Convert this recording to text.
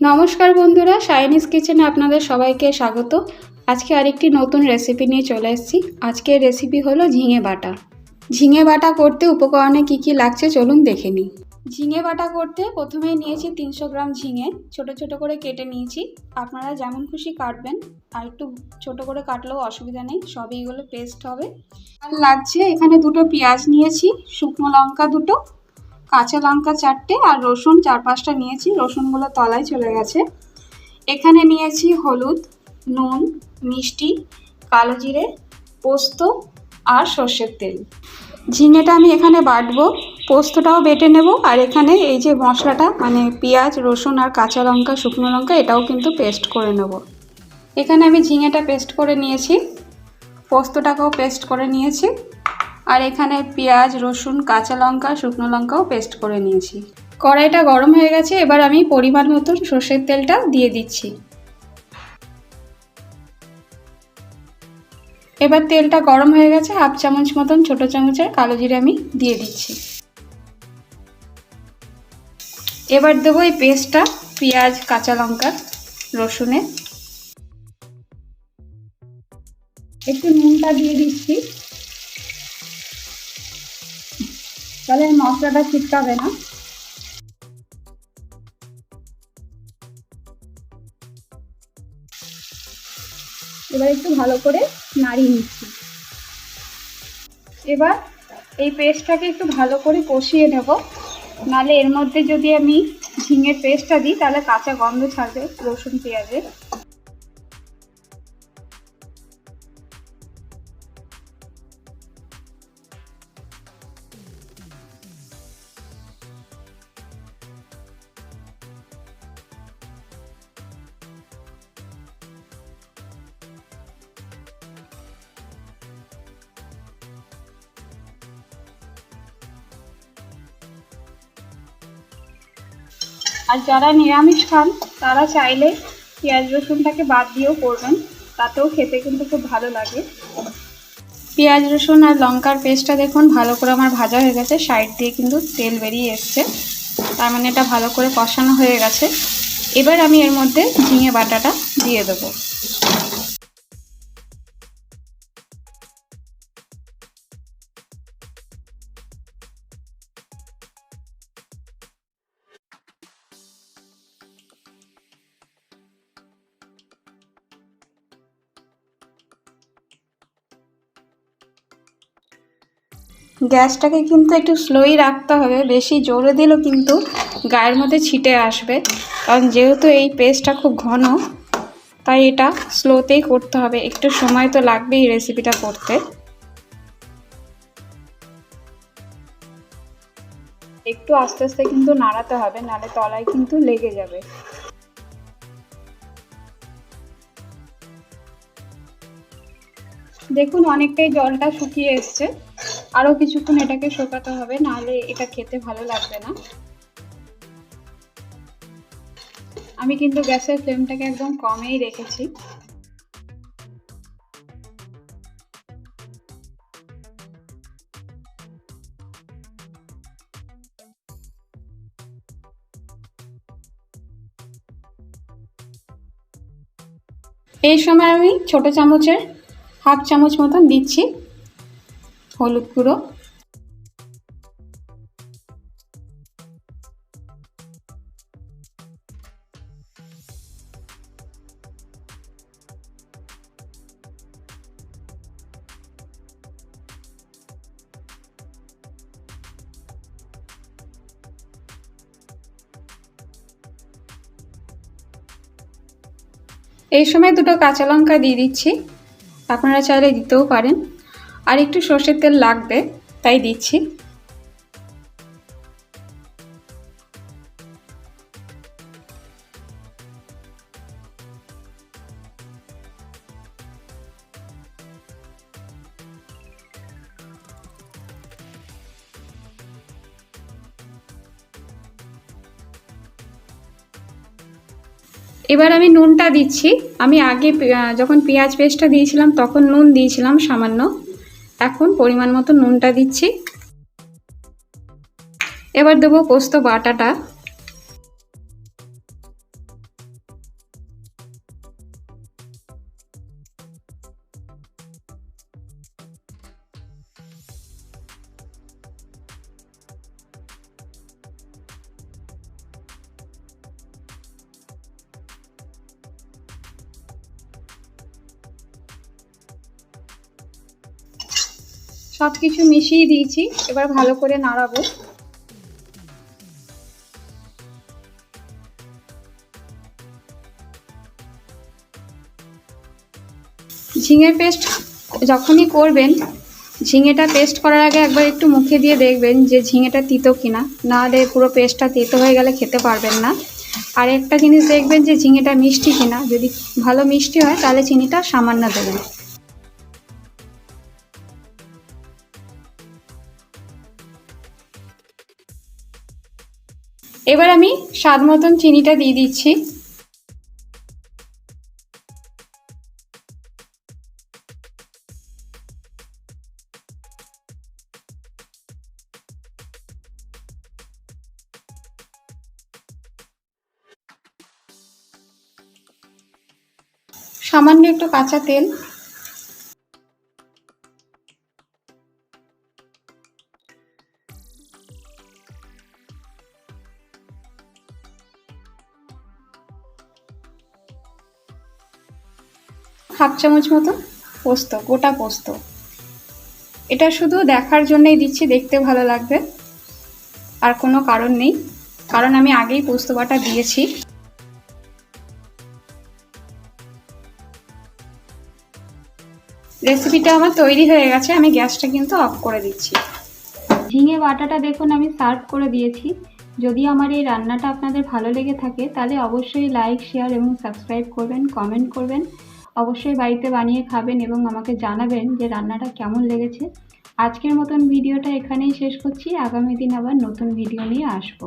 নমস্কার বন্ধুরা শাইনিস কিচেনে আপনাদের সবাইকে স্বাগত। আজকে আরেকটি নতুন রেসিপি নিয়ে চলে এসেছি। আজকের রেসিপি হলো ঝিঙে বাটা। ঝিঙে বাটা করতে উপকরণে কি কি লাগছে চলুন দেখে নিই। ঝিঙে বাটা করতে প্রথমেই নিয়েছি তিনশো গ্রাম ঝিঙে, ছোট ছোট করে কেটে নিয়েছি। আপনারা যেমন খুশি কাটবেন, আর একটু ছোট করে কাটলেও অসুবিধা নেই, সবই এগুলো পেস্ট হবে। আর লাগছে এখানে দুটো পেঁয়াজ নিয়েছি, শুকনো লঙ্কা দুটো কাঁচা লঙ্কা চারটে আর রসুন চার পাঁচটা নিয়েছি, রসুনগুলো তলায় চলে গেছে। এখানে নিয়েছি হলুদ, নুন, মিষ্টি, কালো জিরে, পোস্ত আর সর্ষের তেল। ঝিঙেটা আমি এখানে বাটবো, পোস্তটাও বেটে নেব, আর এখানে এই যে মশলাটা মানে পেঁয়াজ, রসুন আর কাঁচা লঙ্কা, শুকনো লঙ্কা, এটাও কিন্তু পেস্ট করে নেব। এখানে আমি ঝিঙেটা পেস্ট করে নিয়েছি, পোস্তটাকেও পেস্ট করে নিয়েছি। আর এখানে পেঁয়াজ, রসুন, কাঁচা লঙ্কা, শুকনো লঙ্কাও পেস্ট করে নিয়েছি। কড়াইটা গরম হয়ে গেছে, এবার আমি পরিমাণ মতন সর্ষের তেলটা দিয়ে দিচ্ছি। এবার তেলটা গরম হয়ে গেছে, হাফ চামচ মতন ছোট চামচের কালো জিরে আমি দিয়ে দিচ্ছি। এবার দেবো এই পেস্টটা পেঁয়াজ, কাঁচা লঙ্কা রসুনের একটু নুনটা দিয়ে দিচ্ছি। তাহলে মশলাটা ছিটকাবে না। এবার একটু ভালো করে নাড়িয়ে নিচ্ছি। এবার এই পেস্টটাকে একটু ভালো করে কষিয়ে নেব। নালে এর মধ্যে যদি আমি ঝিঙের পেস্টটা দিই, তাহলে কাঁচা গন্ধ ছাড়বে, রসুন, পেঁয়াজের আর যারা নিরামিষ খান, তারা চাইলে পেঁয়াজ রসুনটাকে বাদ দিয়েও করবেন। তাতেও খেতে কিন্তু খুব ভালো লাগে। পেঁয়াজ রসুন আর লঙ্কার পেস্টটা দেখুন, ভালো করে আমার ভাজা হয়ে গেছে। সাইড দিয়ে কিন্তু তেল বেরিয়ে এসছে। তার মানে এটা ভালো করে কষানো হয়ে গেছে। এবার আমি এর মধ্যে ঝিঙে বাটাটা দিয়ে দেবো। গ্যাসটাকে কিন্তু একটু স্লোই রাখতে হবে, বেশি জোরে দিলেও কিন্তু গায়ের মধ্যে ছিটে আসবে। কারণ যেহেতু এই পেস্টটা খুব ঘন, তাই এটা স্লোতেই করতে হবে। একটু সময় তো লাগবেই রেসিপিটা করতে। একটু আস্তে আস্তে কিন্তু নাড়াতে হবে নালে তলায় কিন্তু লেগে যাবে। দেখুন, অনেকটাই জলটা শুকিয়ে এসছে। আরও কিছুক্ষণ এটাকে শোকাতে হবে, নাহলে এটা খেতে ভালো লাগবে না। আমি কিন্তু গ্যাসের ফ্লেমটাকে একদম কমেই রেখেছি। এই সময় আমি ছোট চামচের হাফ চামচ মতন দিচ্ছি। হলুদ গুঁড়ো। এই সময় দুটো কাঁচা লঙ্কা দিয়ে দিচ্ছি। আপনারা চাইলে দিতেও পারেন। আর একটু সর্ষের তেল লাগবে, তাই দিচ্ছি। এবার আমি নুনটা দিচ্ছি। আমি আগে যখন পেঁয়াজ পেস্টটা দিয়েছিলাম, তখন নুন দিয়েছিলাম সামান্য। এখন পরিমাণ মতো নুনটা দিচ্ছি। এবার দেবো পোস্ত বাটাটা। সব কিছু মিশিয়ে দিয়েছি, এবার ভালো করে নাড়াবো। ঝিঙের পেস্ট যখনই করবেন, ঝিঙেটা পেস্ট করার আগে একবার একটু মুখে দিয়ে দেখবেন যে ঝিঙেটা তিতো কিনা। না হলে পুরো পেস্টটা তেতো হয়ে গেলে খেতে পারবেন না। আর একটা জিনিস দেখবেন যে ঝিঙেটা মিষ্টি কিনা। যদি ভালো মিষ্টি হয়, তাহলে চিনিটা সামান্য দেবেন। এবার আমি স্বাদ মতন চিনিটা দিয়ে দিচ্ছি। সামান্য একটু কাঁচা তেল হাফ চামচ মতো পোস্ত, গোটা পোস্ত। এটা শুধু দেখার জন্যই দিচ্ছি, দেখতে ভালো লাগবে। আর কোনো কারণ নেই, কারণ আমি আগেই পোস্ত বাটা দিয়েছি। রেসিপিটা আমার তৈরি হয়ে গেছে, আমি গ্যাসটা কিন্তু অফ করে দিচ্ছি। ঝিঙে বাটাটা দেখুন, আমি সার্ভ করে দিয়েছি। যদি আমার এই রান্নাটা আপনাদের ভালো লেগে থাকে, তাহলে অবশ্যই লাইক, শেয়ার এবং সাবস্ক্রাইব করবেন, কমেন্ট করবেন। অবশ্যই বাড়িতে বানিয়ে খাবেন এবং আমাকে জানাবেন যে রান্নাটা কেমন লেগেছে। আজকের মতন ভিডিওটা এখানেই শেষ করছি। আগামী দিন আবার নতুন ভিডিও নিয়ে আসব।